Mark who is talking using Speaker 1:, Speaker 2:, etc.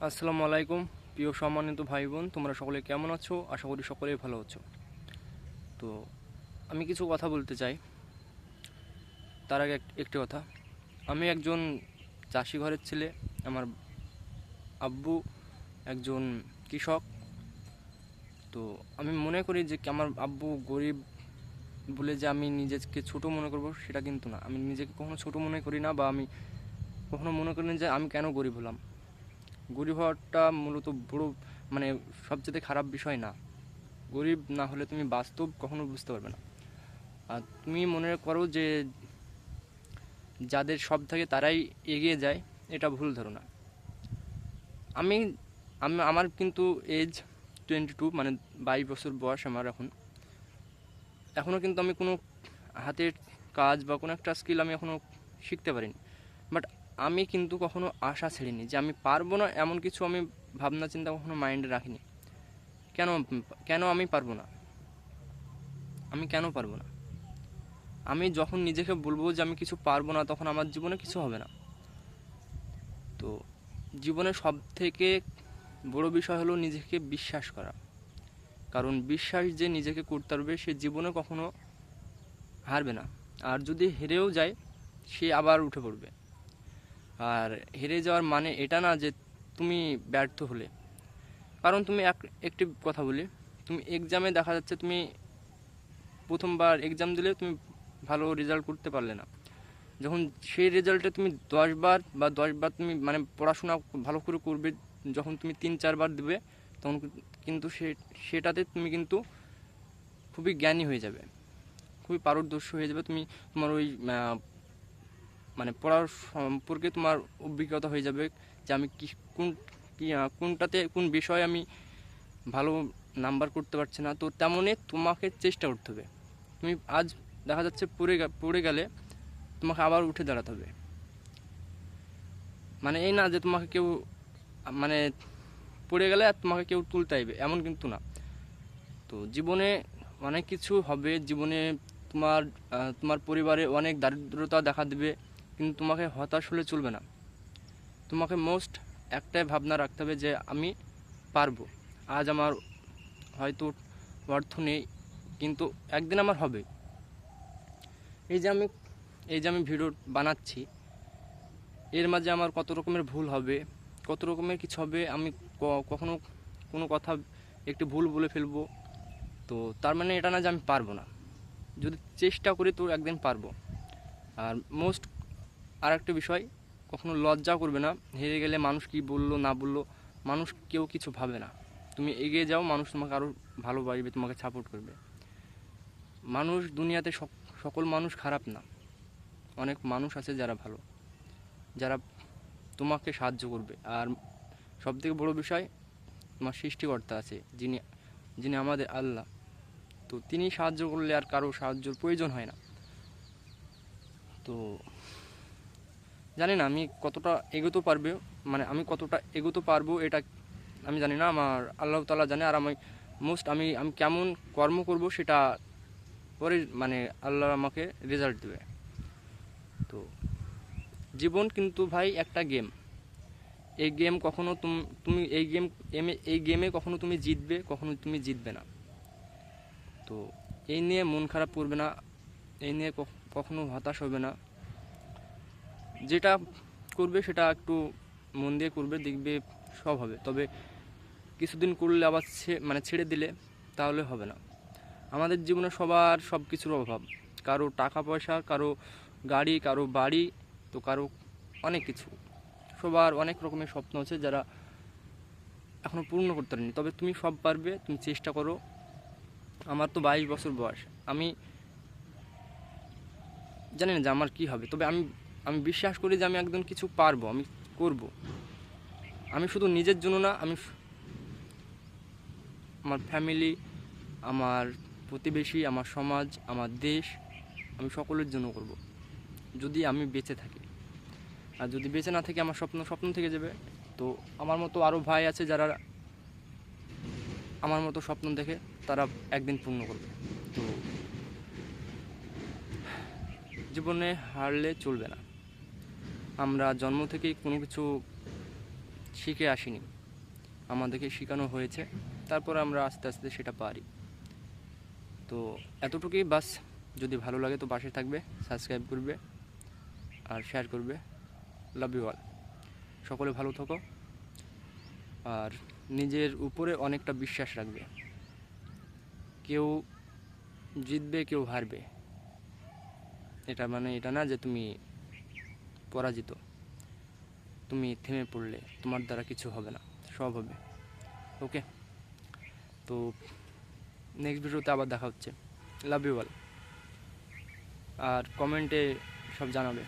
Speaker 1: আসসালামু আলাইকুম, প্রিয় সম্মানিত ভাই বোন তোমরা সকলে কেমন আছো? আশা করি সকলেই ভালো আছো। তো আমি কিছু কথা বলতে চাই। তার আগে এক- একটি কথা। আমি একজন চাষি ঘরের ছেলে, আমার আব্বু একজন কৃষক। তো আমি মনে করি যে আমার আব্বু গরিব বলে যে আমি নিজেকে ছোট মনে করব, সেটা কিন্তু না। আমি নিজেকে কখনো ছোট মনে করি না বা আমি কখনো মনে করি না যে আমি কেন গরিব হলাম। গরিব হওয়াটা মূলত বড় মানে সবচেয়ে খারাপ বিষয় না। গরিব না হলে তুমি বাস্তব কখনো বুঝতে পারবে না। আর তুমি মনে করো যে যাদের সব থাকে তারাই এগিয়ে যায়, এটা ভুল ধারণা। আমি আমি, আমার কিন্তু এজ টোয়েন্টি টু মানে বাইশ বছর বয়স আমার এখন। এখনও কিন্তু আমি কোনো হাতের কাজ বা কোনো একটা স্কিল আমি এখনও শিখতে পারিনি। বাট আমি কিন্তু কখনো আশা ছেড়িনি যে আমি পারব না, এমন কিছু আমি ভাবনা চিন্তা কখনো মাইন্ডে রাখিনি। কেন কেন আমি পারব না? আমি কেন পারব না? আমি যখন নিজেকে বলব যে আমি কিছু পারব না, তখন আমার জীবনে কিছু হবে না। তো জীবনে সব থেকে বড় বিষয় হলো নিজেকে বিশ্বাস করা। কারণ বিশ্বাস যে নিজেকে করতে পারবে, সে জীবনে কখনো হারবে না। আর যদি হেরেও যায়, সে আবার উঠে পড়বে। আর হেরে যাওয়ার মানে এটা না যে তুমি ব্যর্থ হলে। কারণ তুমি এক, একটি কথা বলি, তুমি এক্সামে দেখা যাচ্ছে তুমি প্রথমবার এক্সাম দিলে তুমি ভালো রেজাল্ট করতে পারলে না। যখন সেই রেজাল্টে তুমি দশবার বা দশবার তুমি মানে পড়াশোনা ভালো করে করবে, যখন তুমি তিন চারবার দেবে, তখন কিন্তু সে, সেটাতে তুমি কিন্তু খুবই জ্ঞানী হয়ে যাবে। খুবই পারদর্শী হয়ে যাবে, তুমি তোমার ওই মানে পড়ার সম্পর্কে তোমার অভিজ্ঞতা হয়ে যাবে যে আমি কি, কোন কোনটাতে, কোন বিষয়ে আমি ভালো নাম্বার করতে পারছি না। তো তেমনই তোমাকে চেষ্টা করতে হবে। তুমি আজ দেখা যাচ্ছে পড়ে পড়ে গেলে তোমাকে আবার উঠে দাঁড়াতে হবে। মানে এই না যে তোমাকে কেউ মানে পড়ে গেলে আর তোমাকে কেউ তুলতে আইবে এমন কিন্তু না। তো জীবনে অনেক কিছু হবে। জীবনে তোমার তোমার পরিবারে অনেক দারিদ্রতা দেখা দেবে। কিন্তু তোমাকে হতাশ হলে চলবে না। তোমাকে মোস্ট একটাই ভাবনা রাখতে হবে যে আমি পারব। আজ আমার হয়তো অর্থ নেই, কিন্তু একদিন আমার হবে। এই যে আমি, এই যে আমি ভিডিও বানাচ্ছি, এর মাঝে আমার কত রকমের ভুল হবে, কত রকমের কিছু হবে, আমি কখনো কোনো কথা একটু ভুল বলে ফেলব। তো তার মানে এটা না যে আমি পারব না। যদি চেষ্টা করি তো একদিন পারব। আর মোস্ট আর একটা বিষয়, কখনো লজ্জা করবে না। হেরে গেলে মানুষ কি বলল, না বলল, মানুষ কেউ কিছু ভাবে না। তুমি এগিয়ে যাও, মানুষ তোমাকে আরও ভালোবাসবে, তোমাকে সাপোর্ট করবে। মানুষ দুনিয়াতে সকল মানুষ খারাপ না। অনেক মানুষ আছে যারা ভালো, যারা তোমাকে সাহায্য করবে। আর সবথেকে বড় বিষয়, তোমার সৃষ্টিকর্তা আছে, যিনি যিনি আমাদের আল্লাহ। তো তিনি সাহায্য করলে আর কারও সাহায্যর প্রয়োজন হয় না। তো জানি না, আমি কতটা এগোতে পারবে মানে আমি কতটা এগোতে পারব এটা আমি জানি না, আমার আল্লাহ তালা জানে আর আমি মোস্ট আমি আমি কেমন কর্ম করব সেটা পরে মানে আল্লাহ আমাকে রেজাল্ট দেবে। তো জীবন কিন্তু ভাই একটা গেম এই গেম কখনো তুম- এই গেম এমে- এই গেমে কখনো তুমি জিতবে, কখনো তুমি জিতবে না। তো এই নিয়ে মন খারাপ করবে না, এই নিয়ে কখ- কখনো হতাশ হবে না। যেটা করবে সেটা একটু মন দিয়ে করবে, দেখবে সব হবে। তবে কিছুদিন করলে আবার মানে ছেড়ে দিলে তাহলে হবে না। আমাদের জীবনে সবার সব কিছুর অভাব। কারও টাকা পয়সা, কারও গাড়ি, কারও বাড়ি, তো কারও অনেক কিছু। সবার অনেক রকমের স্বপ্ন আছে যারা এখনও পূর্ণ করতে পারেনি। তবে তুমি সব পারবে, তুমি চেষ্টা করো। আমার তো বাইশ বছর বয়স। আমি জানি না যে আমার কী হবে। তবে আমি আমি বিশ্বাস করি যে আমি একদম কিছু পারব, আমি করব। আমি শুধু নিজের জন্য না, আমি আমার ফ্যামিলি আমার প্রতিবেশী, আমার সমাজ, আমার দেশ, আমি সকলের জন্য করব। যদি আমি বেঁচে থাকি। আর যদি বেঁচে না থাকি, আমার স্বপ্ন স্বপ্ন থেকে যাবে। তো আমার মতো আরও ভাই আছে যারা আমার মতো স্বপ্ন দেখে, তারা একদিন পূর্ণ করবে। তো, জীবনে হারলে চলবে না। আমরা জন্ম থেকেই কোনো কিছু শিখে আসিনি। আমাদেরকে শেখানো হয়েছে। তারপর আমরা আস্তে আস্তে সেটা পারি। তো এতটুকুই বাস। যদি ভালো লাগে তো পাশে থাকবে সাবস্ক্রাইব করবে আর শেয়ার করবে। লাভ ইউ অল সকলে ভালো থাকো। আর নিজের উপরে অনেকটা বিশ্বাস রাখবে। কেউ জিতবে, কেউ হারবে। এটা মানে এটা না যে তুমি পরাজিত। তুমি থেমে পড়লে তোমার দ্বারা কিছু হবে না, সব হবে। ওকে তো নেক্সট ভিডিওতে আবার দেখা হচ্ছে। লাভ ইউ অল আর কমেন্টে সব জানাবে।